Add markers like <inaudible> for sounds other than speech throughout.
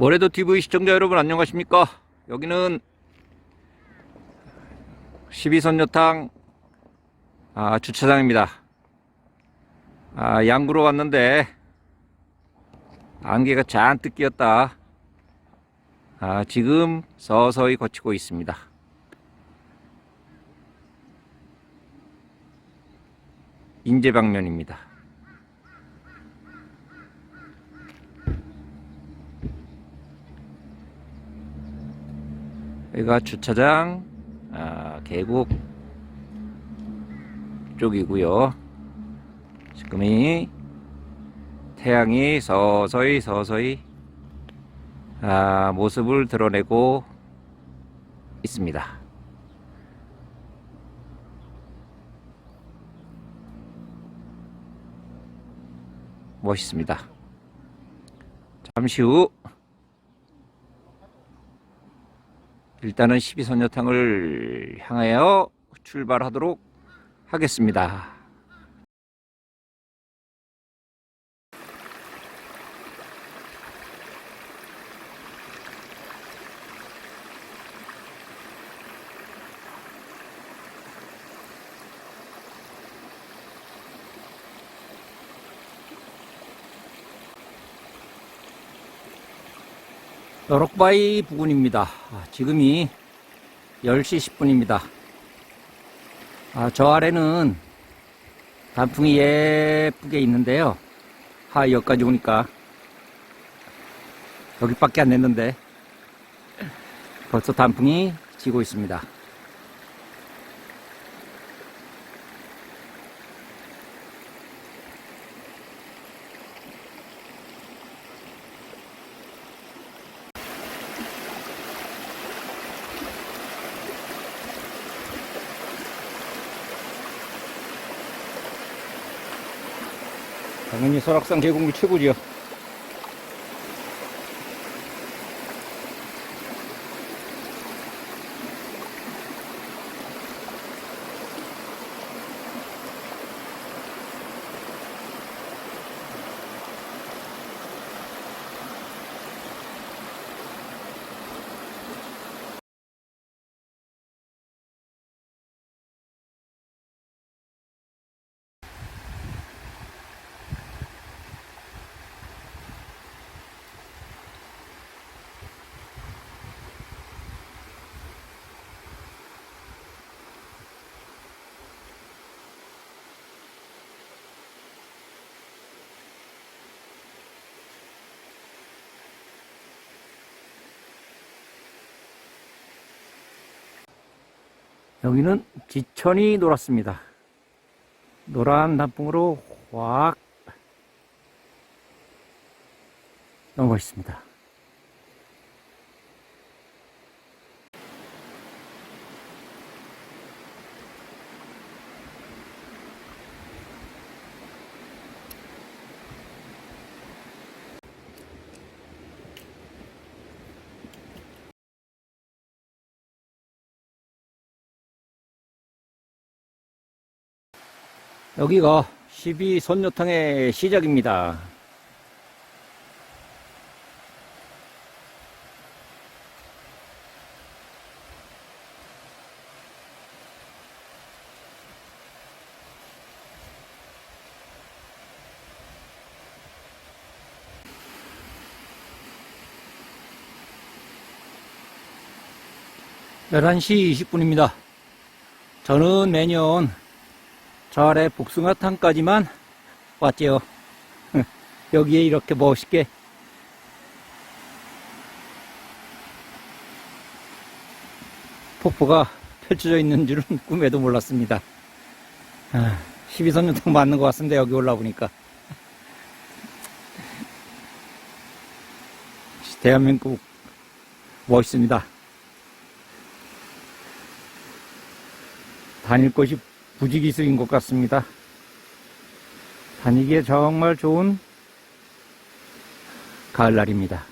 모래도 TV 시청자 여러분 안녕하십니까? 여기는 12선녀탕 아, 주차장입니다. 아, 양구로 왔는데 안개가 잔뜩 끼었다. 아, 지금 서서히 거치고 있습니다. 인제 방면입니다. 여기가 주차장 아, 계곡 쪽이고요. 지금이 태양이 서서히 서서히 아, 모습을 드러내고 있습니다. 멋있습니다. 잠시 후 일단은 12선녀탕을 향하여 출발하도록 하겠습니다. 여럭바위 부근입니다. 아, 지금이 10시 10분입니다. 아, 저 아래는 단풍이 예쁘게 있는데요. 하, 여기까지 오니까 여기밖에 안 냈는데 벌써 단풍이 지고 있습니다. 당연히 설악산 계곡물 최고지요. 여기는 지천이 놀았습니다. 노란 단풍으로 확 넘어 있습니다. 여기가 12선녀탕의 시작입니다. 열한 시 20분입니다. 저는 매년 저 아래 복숭아탕까지만 왔지요. <laughs> 여기에 이렇게 멋있게 폭포가 펼쳐져 있는 줄은 <laughs> 꿈에도 몰랐습니다. 아, 12선년탕 맞는 것 같습니다. 여기 올라오니까. <laughs> 대한민국 멋있습니다. 다닐 곳이 부지기수인 것 같습니다. 다니기에 정말 좋은 가을날입니다.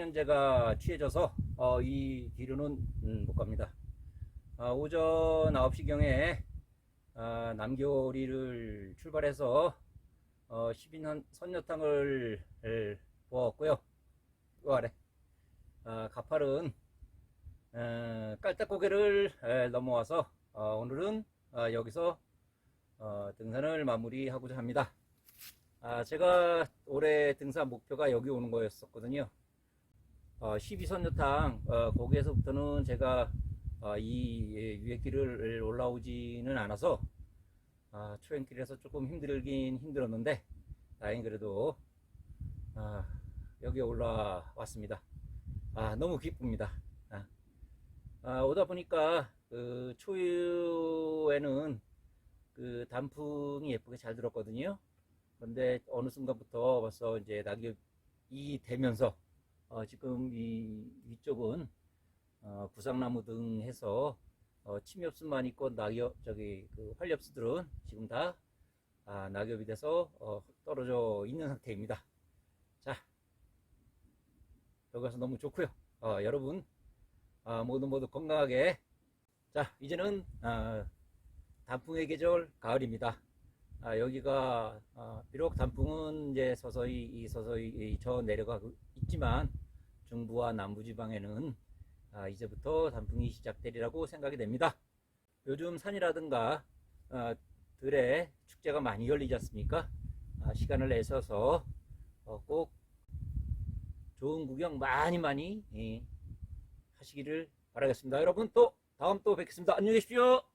아, 휴식연제가 취해져서 어, 이 뒤로는 음, 못 갑니다. 아, 오전 9시경에 아, 남교리를 출발해서 어, 10인 선녀탕을 을 보았고요. 그 아래 아, 가파른 어, 깔딱고개를 에, 넘어와서 어, 오늘은 어, 여기서 어, 등산을 마무리하고자 합니다. 아, 제가 올해 등산 목표가 여기 오는 거였었거든요. 어, 12선녀탕, 어, 거기에서부터는 제가 어, 이 위에길을 올라오지는 않아서 아, 초행길에서 조금 힘들긴 힘들었는데 다행히 그래도 아, 여기 올라왔습니다. 아, 너무 기쁩니다. 아, 아, 오다 보니까 그 초유에는 그 단풍이 예쁘게 잘 들었거든요. 그런데 어느 순간부터 벌써 이제 낙엽이 되면서 어, 지금 이 위쪽은 어, 구상나무 등 해서 어, 침엽수만 있고 낙엽 저기 그 활엽수들은 지금 다 아, 낙엽이 돼서 어, 떨어져 있는 상태입니다. 자 여기 와서 너무 좋고요. 어, 여러분 아, 모두 모두 건강하게 자 이제는 아, 단풍의 계절 가을입니다. 아, 여기가 아, 비록 단풍은 이제 서서히 이 서서히 저 내려가고 있지만 중부와 남부 지방에는 아, 이제부터 단풍이 시작되리라고 생각이 됩니다. 요즘 산이라든가 아, 들에 축제가 많이 열리지 않습니까? 아, 시간을 내셔서 어, 꼭 좋은 구경 많이 많이 예, 하시기를 바라겠습니다. 여러분 또 다음 또 뵙겠습니다. 안녕히 계십시오.